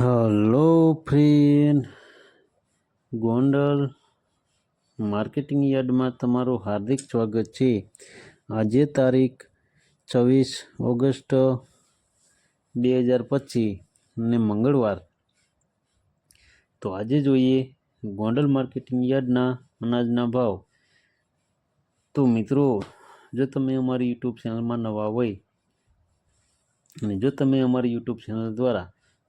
Hello friend Gondal marketing યાર્ડમાં તમારું હાર્દિક સ્વાગત છે. આજે તારીખ છવ્વીસ ઓગસ્ટ બે હજાર પચીસ ને મંગળવાર. તો આજે જોઈએ ગોંડલ માર્કેટિંગ યાર્ડના અનાજના ભાવ. તો મિત્રો, જો તમે અમારી યુટ્યુબ ચેનલમાં નવા હોય અને જો તમે અમારી યુટ્યુબ ચેનલ દ્વારા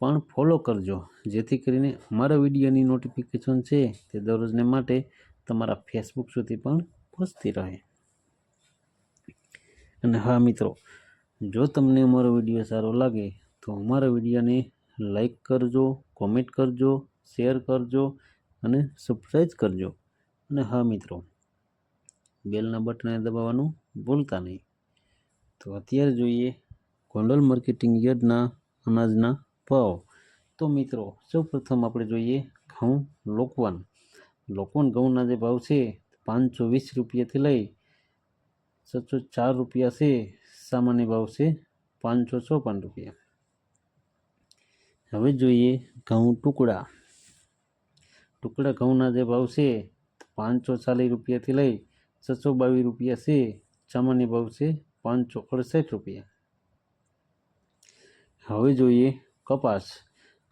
પણ ફોલો કરજો. જેથી કરીને અમારા વિડીયોની નોટિફિકેશન છે તે દરરોજને માટે તમારા ફેસબુક સુધી પણ પહોંચતી રહે. અને હા મિત્રો, જો તમને અમારો વીડિયો સારો લાગે, તો અમારા વિડીયોને લાઈક કરજો કોમેન્ટ કરજો શેર કરજો અને સબસ્ક્રાઈબ કરજો. અને હા મિત્રો બેલના બટનને દબાવવાનું ભૂલતા નહીં. તો અત્યારે જોઈએ, ગોંડલ માર્કેટિંગ યાર્ડના અનાજના ભાવ તો મિત્રો, સૌપ્રથમ આપણે જોઈએ ઘઉં લોકવન. લોકવન ઘઉંના જે ભાવ છે, પાંચસો વીસ રૂપિયાથી લઈ છસો ચાર રૂપિયા છે, સામાન્ય ભાવ છે પાંચસો ચોપન રૂપિયા. હવે જોઈએ ઘઉં ટુકડા. ટુકડા ઘઉંના જે ભાવ છે, પાંચસો ચાલીસ રૂપિયાથી લઈ છસો બાવીસ રૂપિયા છે, સામાન્ય ભાવ છે પાંચસો અડસઠ રૂપિયા. હવે જોઈએ કપાસ.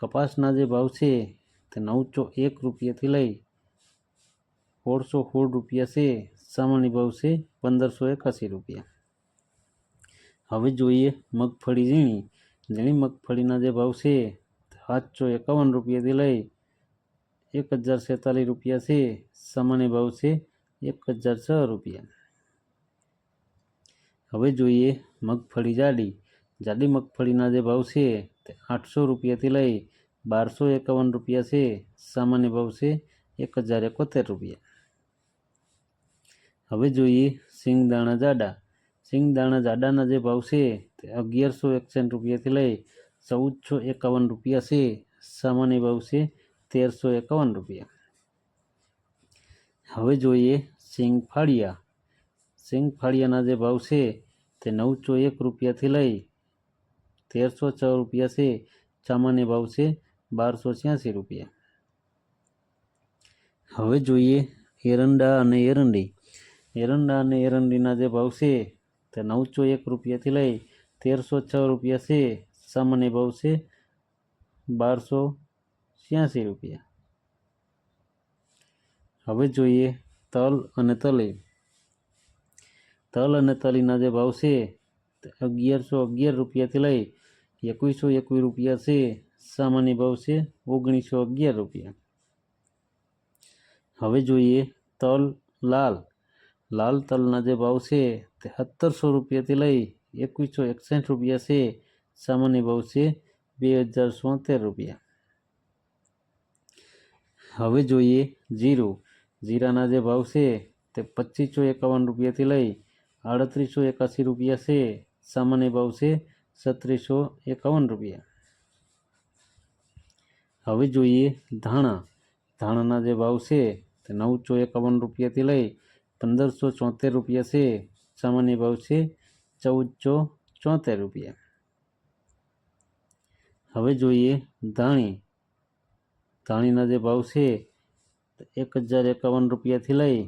કપાસના જે ભાવ છે તે નવસો એક રૂપિયાથી લઈ સોળસો સોળ રૂપિયા છે. સામાન્ય ભાવ છે પંદરસો એકાસી રૂપિયા. હવે જોઈએ મગફળી ઝીણી. ઝીણી મગફળીના જે ભાવ છે સાતસો એકાવન રૂપિયાથી લઈ એક હજાર છેતાલીસ રૂપિયા છે. સામાન્ય ભાવ છે એક હજાર છ રૂપિયા. હવે જોઈએ મગફળી જાડી. જાડી મગફળીના જે ભાવ છે આઠસો રૂપિયાથી લઈ બારસો એકાવન રૂપિયા છે. સામાન્ય ભાવ છે એક હજાર એકોતેર રૂપિયા. હવે જોઈએ સિંગદાણા જાડા. સિંગદાણા જાડાના જે ભાવ છે તે અગિયારસો એકસઠ રૂપિયાથી લઈ ચૌદસો એકાવન રૂપિયા છે. સામાન્ય ભાવ છે તેરસો એકાવન રૂપિયા. હવે જોઈએ સિંગ ફાળિયા સિંગ ફાળિયાના જે ભાવ છે તે નવસો એક રૂપિયાથી લઈ તેરસો છ રૂપિયા છે, સામાન્ય ભાવ છે, બારસો છ્યાસી રૂપિયા. હવે જોઈએ એરંડા અને એરંડી. એરંડા અને એરંડીના જે ભાવ છે, તે નવસો એક રૂપિયાથી લઈ તેરસો છ રૂપિયા છે, સામાન્ય ભાવ છે, બારસો છ્યાસી રૂપિયા. હવે જોઈએ તલ અને તલી. તલ અને તલીના જે ભાવ છે અગિયારસો અગિયાર રૂપિયાથી લઈ એકવીસો એકવીસ રૂપિયા છે, સામાન્ય ભાવ છે ઓગણીસો અગિયાર રૂપિયા. હવે જોઈએ તલ, લાલ. લાલ તલના જે ભાવ છે તે સત્તરસો રૂપિયાથી લઈ એકવીસો એકસઠ રૂપિયા છે, સામાન્ય ભાવ છે બે હજાર સોતેર રૂપિયા. હવે જોઈએ જીરું. જીરાના જે ભાવ છે તે પચીસો એકાવન રૂપિયાથી લઈ આડત્રીસો એકાસી રૂપિયા છે, સામાન્ય ભાવ છે સત્રીસો એકાવન રૂપિયા હવે જોઈએ ધાણા. ધાણાના જે ભાવ છે તે નવસો એકાવન રૂપિયાથી લઈ પંદરસો ચોતેર રૂપિયા છે. સામાન્ય ભાવ છે ચૌદસો ચોતેર રૂપિયા. હવે જોઈએ ધાણી. ધાણીના જે ભાવ છે એક હજાર એકાવન રૂપિયાથી લઈ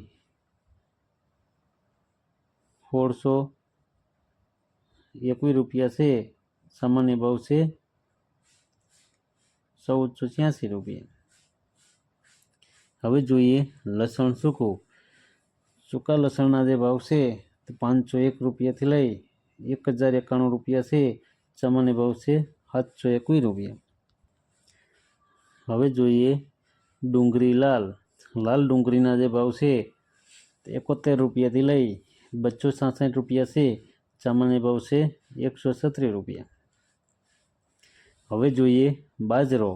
સોળસો એકવીસ રૂપિયા છે સામાન્ય ભાવ છે ચૌદસો છ્યાસી રૂપિયા હવે જોઈએ લસણ સૂકું સૂકા લસણના જે ભાવ છે તે પાંચસો એક રૂપિયાથી લઈ એક હજાર એકાણું રૂપિયા છે સામાન્ય ભાવ છે સાતસો એકવીસ રૂપિયા હવે જોઈએ ડુંગળી લાલ લાલ ડુંગળીના જે ભાવ છે તે એકોતેર રૂપિયાથી લઈ બસો સાસઠ રૂપિયા છે સામાન્ય ભાવ છે એકસો છત્રીસ રૂપિયા હવે જોઈએ બાજરો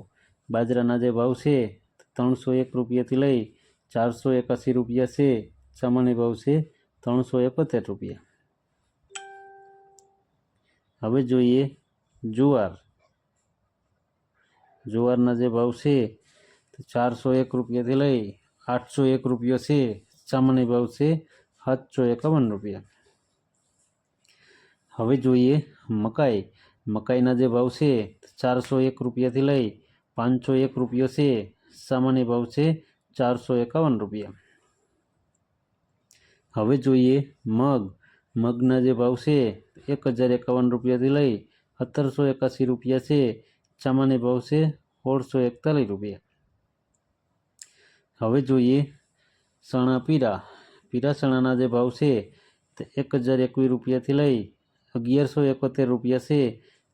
બાજરાના જે ભાવ છે ત્રણસો એક રૂપિયાથી લઈ ચારસો એકાસી રૂપિયા છે સામાન્ય ભાવ છે ત્રણસો એકોતેર રૂપિયા હવે જોઈએ જુવાર જુવારના જે ભાવ છે તો ચારસો એક રૂપિયાથી લઈ આઠસો એક રૂપિયો છે સામાન્ય ભાવ છે સાતસો એકાવન રૂપિયા હવે જોઈએ મકાઈ. મકાઈના જે ભાવ છે, ચારસો એક રૂપિયાથી લઈ પાંચસો એક રૂપિયો છે. સામાન્ય ભાવ છે, ચારસો એકાવન રૂપિયા. હવે જોઈએ મગ. મગના જે ભાવ છે, એક હજાર એકાવન રૂપિયાથી લઈ સત્તરસો એકાસી રૂપિયા છે. સામાન્ય ભાવ છે, સોળસો એકતાલીસ રૂપિયા. હવે જોઈએ ચણા પીરા પીરા ચણાના જે ભાવ છે, તે એક હજાર એકવીસ રૂપિયાથી લઈ અગિયારસો એકોતેર રૂપિયા છે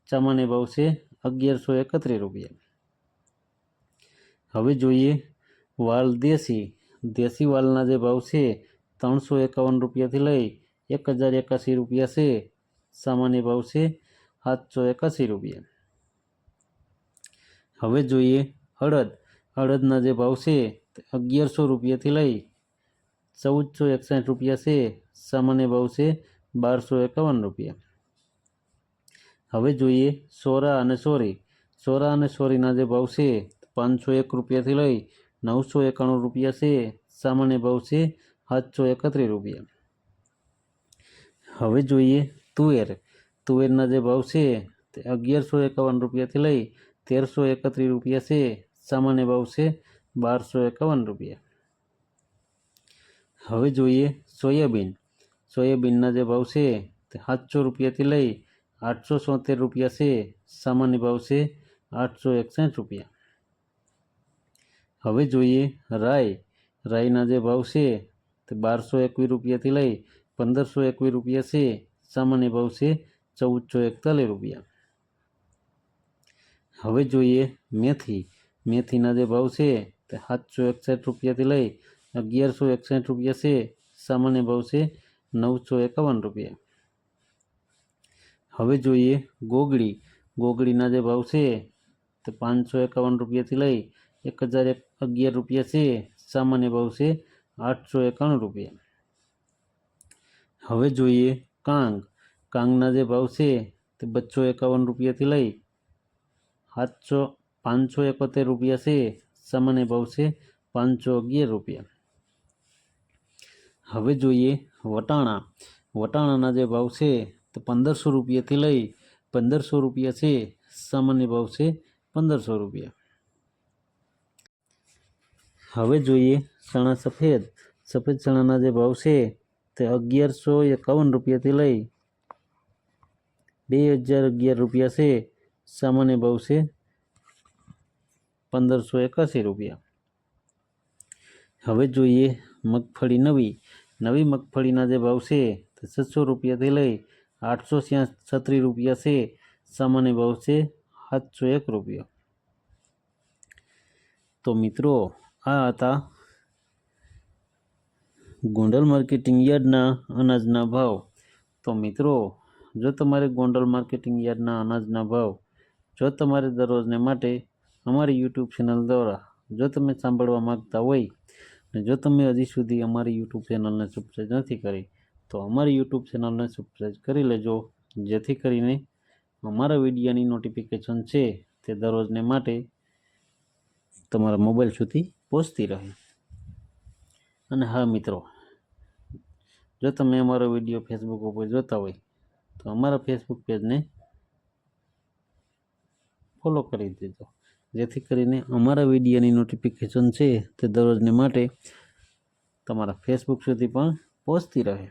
સામાન્ય ભાવ છે અગિયારસો એકત્રીસ રૂપિયા હવે જોઈએ વાલ દેશી દેશી વાલના જે ભાવ છે ત્રણસો એકાવન રૂપિયાથી લઈ એક હજાર એકાસી રૂપિયા છે સામાન્ય ભાવ છે સાતસો એકાસી રૂપિયા હવે જોઈએ અડદ અડદના જે ભાવ છે તે અગિયારસો રૂપિયાથી લઈ ચૌદસો એકસાઠ રૂપિયા છે સામાન્ય ભાવ છે બારસો એકાવન રૂપિયા હવે જોઈએ સોરા અને સોરી. સોરા અને સોરીના જે ભાવ છે, પાંચસો એક રૂપિયાથી લઈ નવસો એકાણું રૂપિયા છે. સામાન્ય ભાવ છે, સાતસો એકત્રીસ રૂપિયા. હવે જોઈએ તુવેર. તુવેરના જે ભાવ છે, તે અગિયારસો એકાવન રૂપિયાથી લઈ તેરસો એકત્રીસ રૂપિયા છે. સામાન્ય ભાવ છે, બારસો એકાવન રૂપિયા. હવે જોઈએ સોયાબીન. સોયાબીનના જે ભાવ છે, તે સાતસો રૂપિયાથી લઈ આઠસો સોતેર રૂપિયા છે સામાન્ય ભાવ છે આઠસો એકસઠ રૂપિયા હવે જોઈએ રાઈ રાઈના જે ભાવ છે તે બારસો એકવીસ રૂપિયાથી લઈ પંદરસો એકવીસ રૂપિયા છે સામાન્ય ભાવ છે ચૌદસો એકતાલીસ રૂપિયા હવે જોઈએ મેથી મેથીના જે ભાવ છે તે સાતસો એકસઠ રૂપિયાથી લઈ અગિયારસો એકસઠ રૂપિયા છે સામાન્ય ભાવ છે નવસો એકાવન રૂપિયા હવે જોઈએ ગોગડી ગોગડીના જે ભાવ છે તે પાંચસો એકાવન રૂપિયાથી લઈ એક હજાર અગિયાર રૂપિયા છે. સામાન્ય ભાવ છે આઠસો એકાણું રૂપિયા. હવે જોઈએ કાંગ. કાંગના જે ભાવ છે તે બસો એકાવન રૂપિયાથી લઈ સાતસો, પાંચસો એકોતેર રૂપિયા છે. સામાન્ય ભાવ છે પાંચસો અગિયાર રૂપિયા. હવે જોઈએ વટાણા. વટાણાના જે ભાવ છે તે પંદરસો રૂપિયાથી લઈ પંદરસો રૂપિયા છે, સામાન્ય ભાવ છે પંદરસો રૂપિયા. હવે જોઈએ ચણા સફેદ. સફેદ ચણાના જે ભાવ છે તે અગિયારસો એકાવન રૂપિયાથી લઈ બે હજાર અગિયાર રૂપિયા છે, સામાન્ય ભાવ છે પંદરસો એકાસી રૂપિયા. હવે જોઈએ મગફળી નવી. નવી મગફળીના જે ભાવ છે તે છસો રૂપિયાથી લઈ આઠસો છત્રીસ રૂપિયા છે. સામાન્ય ભાવ છે સાતસો એક રૂપિયા. તો મિત્રો, આ હતા ગોંડલ માર્કેટિંગ યાર્ડના અનાજના ભાવ. તો મિત્રો, જો તમારે ગોંડલ માર્કેટિંગ યાર્ડના અનાજના ભાવ જો તમારે દરરોજને માટે અમારી યુટ્યુબ ચેનલ દ્વારા જો તમે સાંભળવા માગતા હોય ને જો તમે હજી સુધી અમારી યુટ્યુબ ચેનલને સબસ્ક્રાઈબ નથી કરી તો અમારી યુટ્યુબ ચેનલને સબસ્ક્રાઈબ કરી લેજો. જેથી કરીને અમારા વિડીયોની નોટિફિકેશન છે તે દરરોજને માટે તમારા મોબાઈલ સુધી પહોંચતી રહે. અને હા, મિત્રો, જો તમે અમારો વીડિયો ફેસબુક ઉપર જોતા હોય, તો અમારા ફેસબુક પેજને ફોલો કરી દેજો. જેથી કરીને અમારા વિડીયોની નોટિફિકેશન છે તે દરરોજને માટે તમારા ફેસબુક સુધી પણ પહોંચતી રહે.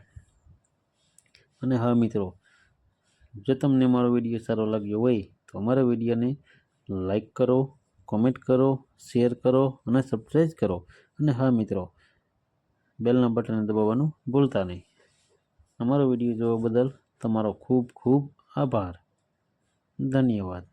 અને હા, મિત્રો, જો તમને મારો વીડિયો સારો લાગ્યો હોય, તો અમારા વિડીયોને લાઈક કરો, કોમેન્ટ કરો, શેર કરો અને સબસ્ક્રાઈબ કરો. અને હા, મિત્રો, બેલના બટનને દબાવવાનું ભૂલતા નહીં. અમારો વીડિયો જોવા બદલ તમારો ખૂબ ખૂબ આભાર. ધન્યવાદ.